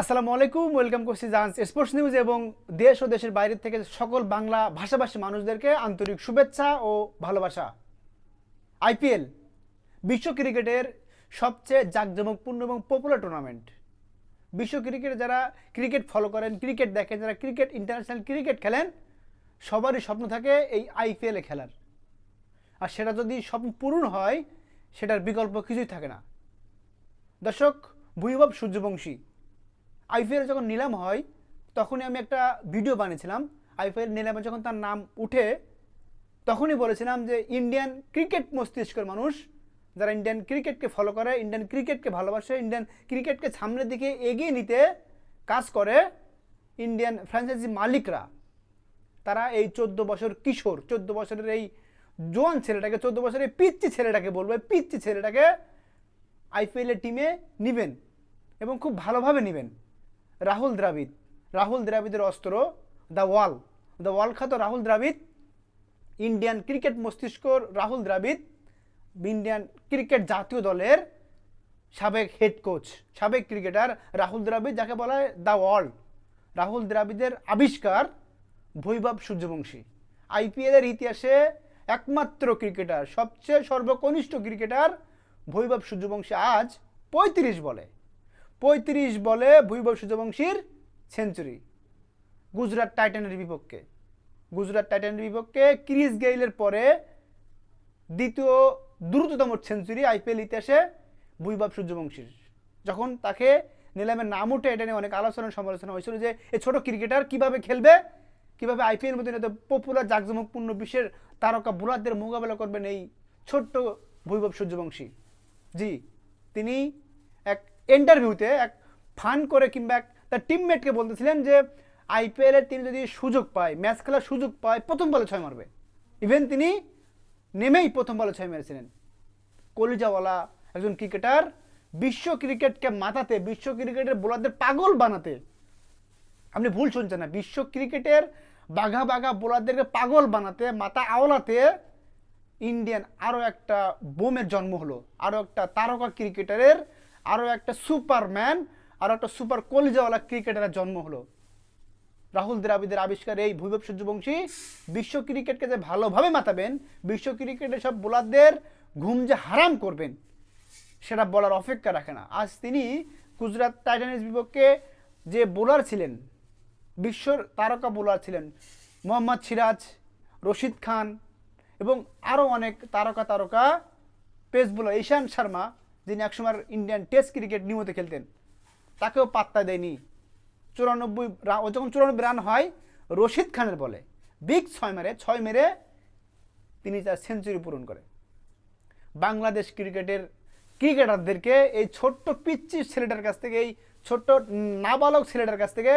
আসসালামু আলাইকুম, ওয়েলকাম করছি জাহান্স স্পোর্টস নিউজ এবং দেশ ও দেশের বাইরে থেকে সকল বাংলা ভাষাভাষী মানুষদেরকে আন্তরিক শুভেচ্ছা ও ভালোবাসা। আইপিএল, বিশ্ব ক্রিকেটের সবচেয়ে জাঁকজমকপূর্ণ এবং পপুলার টুর্নামেন্ট বিশ্ব ক্রিকেটে যারা ক্রিকেট ফলো করেন, ক্রিকেট দেখেন, যারা ক্রিকেট ইন্টারন্যাশনাল ক্রিকেট খেলেন, সবারই স্বপ্ন থাকে এই আইপিএলে খেলার। আর সেটা যদি স্বপ্ন পূরণ হয়, সেটার বিকল্প কিছুই থাকে না। দর্শক ভূমিভাব সূর্যবংশী। আইপিএল যখন নিলাম হয়, তখনই আমি একটা ভিডিও বানিয়েছিলাম। আইপিএল নিলামে যখন তার নাম উঠে, তখনই বলেছিলাম যে ইন্ডিয়ান ক্রিকেট মস্তিষ্কের মানুষ, যারা ইন্ডিয়ান ক্রিকেটকে ফলো করে ইন্ডিয়ান ক্রিকেটকে ভালোবাসে ইন্ডিয়ান ক্রিকেটকে সামনের দিকে এগিয়ে নিতে কাজ করে ইন্ডিয়ান ফ্র্যাঞ্চাইজি মালিকরা। তারা এই চোদ্দ বছর কিশোর, চোদ্দ বছরের এই জোয়ান ছেলেটাকে, চোদ্দ বছরের পিচ্চি ছেলেটাকে বলব পিচ্চি ছেলেটাকে আইপিএলের টিমে নিবেন এবং খুব ভালোভাবে নেবেন। রাহুল দ্রাবিদ রাহুল দ্রাবিদের অস্ত্র দ্য ওয়াল দ্য ওয়াল খ্যাত রাহুল দ্রাবিদ ইন্ডিয়ান ক্রিকেট মস্তিষ্কর রাহুল দ্রাবিদ ইন্ডিয়ান ক্রিকেট জাতীয় দলের সাবেক হেড কোচ সাবেক ক্রিকেটার রাহুল দ্রাবিদ যাকে বলা হয় দ্য ওয়ার্ল্ড রাহুল দ্রাবিদের আবিষ্কার বৈভব সূর্যবংশী। আইপিএলের ইতিহাসে একমাত্র ক্রিকেটার সবচেয়ে সর্বকনিষ্ঠ ক্রিকেটার বৈভব সূর্যবংশী আজ পঁয়ত্রিশ বলে। পঁয়ত্রিশ বলে বৈভব সূর্যবংশীর সেঞ্চুরি গুজরাট টাইটানের বিপক্ষে। গুজরাট টাইটানের বিপক্ষে ক্রিস গেইলের পরে দ্বিতীয় দ্রুততম সেঞ্চুরি আইপিএল ইতিহাসে বৈভব সূর্যবংশীর যখন তাকে নিলামের নাম উঠে এটা নিয়ে অনেক আলোচনা সমালোচনা হয়েছিল যে এই ছোট ক্রিকেটার কীভাবে খেলবে, কীভাবে আইপিএল মধ্যে এত পপুলার জাকজমকপূর্ণ বিশ্বের তারকা বোলারদের মোকাবেলা করবেন এই ছোট্ট বৈভব সূর্যবংশী জি, তিনি এক ইন্টারভিউতে এক ফান করে কিংবা এক তার টিমমেটকে বলতেছিলেন যে আইপিএলে তিনি যদি সুযোগ পায় ম্যাচ খেলার সুযোগ পায়, প্রথম বলে ছয় মারবে। ইভেন তিনি নেমেই প্রথম বলে ছয় মেরেছিলেন। কলিজাওয়ালা, একজন ক্রিকেটার বিশ্ব ক্রিকেটকে মাথাতে বিশ্ব ক্রিকেটের বোলারদের পাগল বানাতে। আপনি ভুল শুনছেন না। বিশ্ব ক্রিকেটের বাঘা বাঘা বোলারদেরকে পাগল বানাতে, মাথা আওলাতে ইন্ডিয়ান আরও একটা বোমের জন্ম হলো আরও একটা তারকা ক্রিকেটারের আরও একটা সুপারম্যান আরও একটা সুপার কলিজাওয়ালা ক্রিকেটারের জন্ম হলো। রাহুল দ্রাবিদের আবিষ্কার এই ভৈভব সূর্যবংশী বিশ্ব ক্রিকেটকে যে ভালোভাবে মাতাবেন, বিশ্ব ক্রিকেটের সব বোলারদের ঘুম যে হারাম করবেন, সেটা বলার অপেক্ষা রাখে না। আজ তিনি গুজরাট টাইটান্স বিপক্ষে যে বোলার ছিলেন, বিশ্বর তারকা বোলার ছিলেন, মোহাম্মদ সিরাজ, রশিদ খান এবং আরও অনেক তারকা তারকা পেস বোলার ঈশান শর্মা যিনি একসময় ইন্ডিয়ান টেস্ট ক্রিকেট নিয়মিত খেলতেন, তাকেও পাত্তা দেয়নি। চুরানব্বই রান ও যখন চুরানব্বই রান হয়, রশিদ খানের বলে, বিগ ছয় মেরে ছয় মেরে তিনি তার সেঞ্চুরি পূরণ করে বাংলাদেশ ক্রিকেটের ক্রিকেটারদেরকে এই ছোট্ট পিচ্চি ছেলেটার কাছ থেকে, এই ছোট্ট নাবালক ছেলেটার কাছ থেকে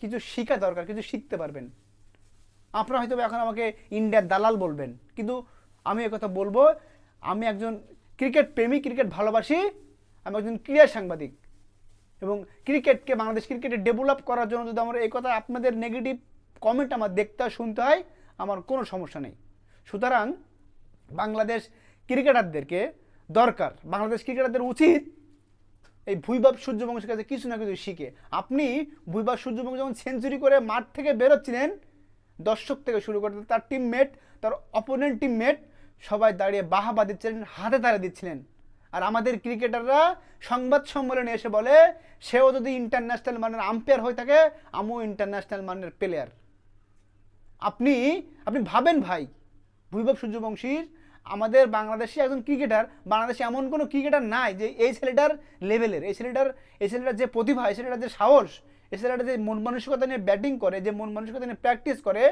কিছু শেখা দরকার, কিছু শিখতে পারবেন। আপনারা হয়তো এখন আমাকে ইন্ডিয়ার দালাল বলবেন, কিন্তু আমি কথা বলব, আমি একজন ক্রিকেট প্রেমী, ক্রিকেট ভালোবাসি, আমি একজন ক্রীড়া সাংবাদিক। এবং ক্রিকেটকে, বাংলাদেশ ক্রিকেটে ডেভেলপ করার জন্য যদি আমার এই কথা আপনাদের নেগেটিভ কমেন্ট আমার দেখতে হয় শুনতে হয়, আমার কোনো সমস্যা নেই। সুতরাং বাংলাদেশ ক্রিকেটারদেরকে দরকার, বাংলাদেশ ক্রিকেটারদের উচিত এই ভুইবাব সূর্যবংশের কাছে কিছু না কিছু শিখে। আপনি ভুইবাব সূর্যবংশ যখন সেঞ্চুরি করে মাঠ থেকে বেরোচ্ছিলেন, দর্শক থেকে শুরু করে তার টিমমেট তার অপোনেন্ট টিমমেট সবাই দাঁড়িয়ে বাহাবা দিচ্ছিলেন, হাতে তারা দিচ্ছিলেন। আর আমাদের ক্রিকেটাররা সংবাদ সম্মেলনে এসে বলে, সেও যদি ইন্টারন্যাশনাল মানের আম্পায়ার হয়ে থাকে, আমিও ইন্টারন্যাশনাল মানের প্লেয়ার আপনি আপনি ভাবেন ভাই ভৈভব সূর্যবংশীর আমাদের বাংলাদেশে একজন ক্রিকেটার, বাংলাদেশে এমন কোনো ক্রিকেটার নাই যে এই ছেলেটার লেভেলের এই ছেলেটার এই ছেলেটার যে প্রতিভা, এই ছেলেটার যে সাহস, এই ছেলেটা যে মন মানসিকতা নিয়ে ব্যাটিং করে, যে মন মানসিকতা নিয়ে প্র্যাকটিস করে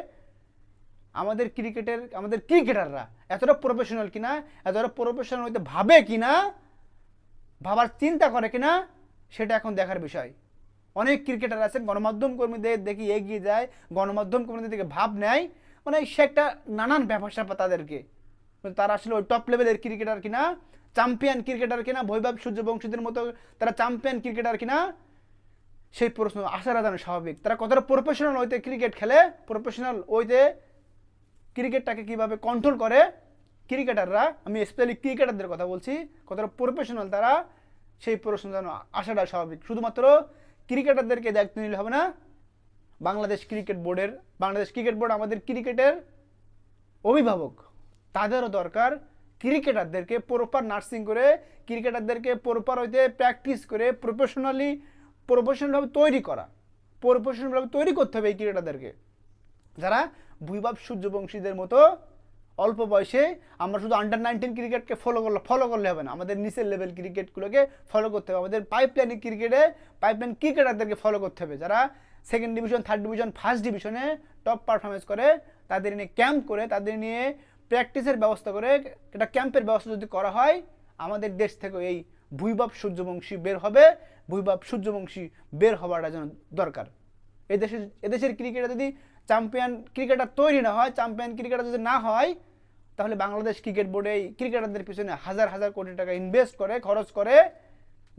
আমাদের ক্রিকেটের, আমাদের ক্রিকেটাররা এতটা প্রফেশনাল কিনা, এতটা প্রফেশনাল হইতে ভাবে কিনা, ভাবার চিন্তা করে কিনা, সেটা এখন দেখার বিষয়। অনেক ক্রিকেটার আছে গণমাধ্যম কর্মীদের দেখি এগিয়ে যায়, গণমাধ্যম কর্মীদের দিকে ভাব নেয়। মানে সে একটা নানান স্যাপার তাদেরকে। তারা আসলে ওই টপ লেভেলের ক্রিকেটার কিনা চ্যাম্পিয়ন ক্রিকেটার কিনা, বৈভব সূর্যবংশীদের মতো তারা চ্যাম্পিয়ন ক্রিকেটার কিনা, সেই প্রশ্ন আসার আদান স্বাভাবিক। তারা কতটা প্রফেশনাল ওইতে ক্রিকেট খেলে প্রফেশনাল ওইতে ক্রিকেটটাকে কীভাবে কন্ট্রোল করে? ক্রিকেটাররা, আমি স্পেশালি ক্রিকেটারদের কথা বলছি, কতটা প্রফেশনাল তারা, সেই প্রশ্ন যেন আসাটা স্বাভাবিক। শুধুমাত্র ক্রিকেটারদেরকে দায়িত্ব নিলে হবে না, বাংলাদেশ ক্রিকেট বোর্ডের, বাংলাদেশ ক্রিকেট বোর্ড আমাদের ক্রিকেটের অভিভাবক। তাদেরও দরকার ক্রিকেটারদেরকে প্রপার নার্সিং করে, ক্রিকেটারদেরকে প্রপার হইতে প্র্যাকটিস করে প্রফেশনালি প্রফেশনালভাবে তৈরি করা। প্রফেশনালভাবে তৈরি করতে হবে এই ক্রিকেটারদেরকে। যারা ভুইবাব সূর্যবংশীদের মতো অল্প বয়সে আমরা শুধু আন্ডার নাইনটিন ক্রিকেটকে ফলো করলে ফলো করলে হবে না। আমাদের নিচের লেভেল ক্রিকেটগুলোকে ফলো করতে হবে। আমাদের পাইপলাইন ক্রিকেটে পাইপলাইন ক্রিকেটারদেরকে ফলো করতে হবে। যারা second division third division first ডিভিশনে টপ পারফরমেন্স করে, তাদের নিয়ে ক্যাম্প করে, তাদের নিয়ে প্র্যাকটিসের ব্যবস্থা করে, একটা ক্যাম্পের ব্যবস্থা যদি করা হয়, আমাদের দেশ থেকে এই ভুইবাব সূর্যবংশী বের হবে। ভুইবাব সূর্যবংশী বের হওয়াটা যেন দরকার। এদেশের এদেশের ক্রিকেটে যদি চ্যাম্পিয়ন ক্রিকেটার তৈরি না হয় চ্যাম্পিয়ন ক্রিকেটার যদি না হয়, তাহলে বাংলাদেশ ক্রিকেট বোর্ডে এই ক্রিকেটারদের পিছনে হাজার হাজার কোটি টাকা ইনভেস্ট করে, খরচ করে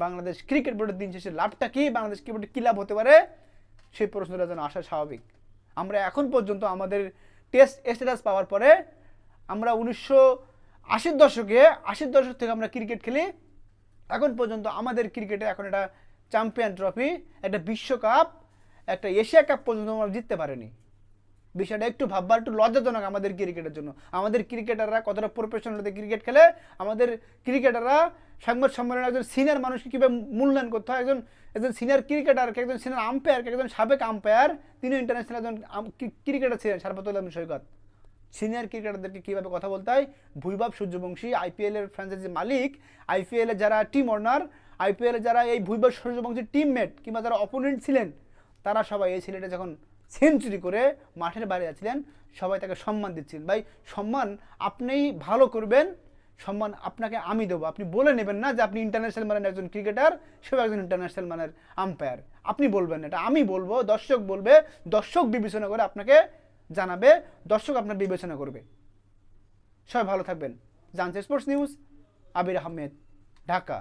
বাংলাদেশ ক্রিকেট বোর্ডের দিন শেষে লাভটা কি, বাংলাদেশ ক্রিকেট কী লাভ হতে পারে, সেই প্রশ্নটা যেন আসা স্বাভাবিক। আমরা এখন পর্যন্ত আমাদের টেস্ট স্ট্যাটাস পাওয়ার পরে আমরা উনিশশো আশির দশকে, আশির দশক থেকে আমরা ক্রিকেট খেলি। এখন পর্যন্ত আমাদের ক্রিকেটে এখন একটা চ্যাম্পিয়ন ট্রফি একটা বিশ্বকাপ, একটা এশিয়া কাপ পর্যন্ত আমরা জিততে পারিনি। বিষয়টা একটু ভাববার, একটু লজ্জাজনক আমাদের ক্রিকেটের জন্য। আমাদের ক্রিকেটাররা কতটা প্রফেশনালিতে ক্রিকেট খেলে, আমাদের ক্রিকেটাররা সংবাদ সম্মেলনে একজন সিনিয়র মানুষকে কীভাবে মূল্যায়ন করতে হয়, একজন একজন সিনিয়র ক্রিকেটারকে একজন সিনিয়র আম্পায়ারকে একজন সাবেক আম্পায়ার তিনি ইন্টারন্যাশনাল একজন ক্রিকেটার ছিলেন সারফাতুল আলম সৈকত। সিনিয়র ক্রিকেটারদেরকে কীভাবে কথা বলতে হয়? ভুইবাব সূর্যবংশী আইপিএলের ফ্র্যাঞ্চাইজি মালিক আইপিএলের যারা টিম অনার আইপিএলের যারা এই ভুইবাব সূর্যবংশীর টিমমেট কিংবা যারা অপোনেন্ট ছিলেন, তারা সবাই এই ছেলেটা যখন সেঞ্চুরি করে মাঠের বাইরে যাচ্ছিলেন। সবাই তাকে সম্মান দিচ্ছিলেন। ভাই, সম্মান আপনিই ভালো করবেন, সম্মান আপনাকে আমি দেবো। আপনি বলে নেবেন না যে আপনি ইন্টারন্যাশনাল মানের একজন ক্রিকেটার সেও একজন ইন্টারন্যাশনাল মানের আম্পায়ার আপনি বলবেন এটা আমি বলব, দর্শক বলবে, দর্শক বিবেচনা করে আপনাকে জানাবে, দর্শক আপনার বিবেচনা করবে। সবাই ভালো থাকবেন। জানছে স্পোর্টস নিউজ আবির আহমেদ, ঢাকা।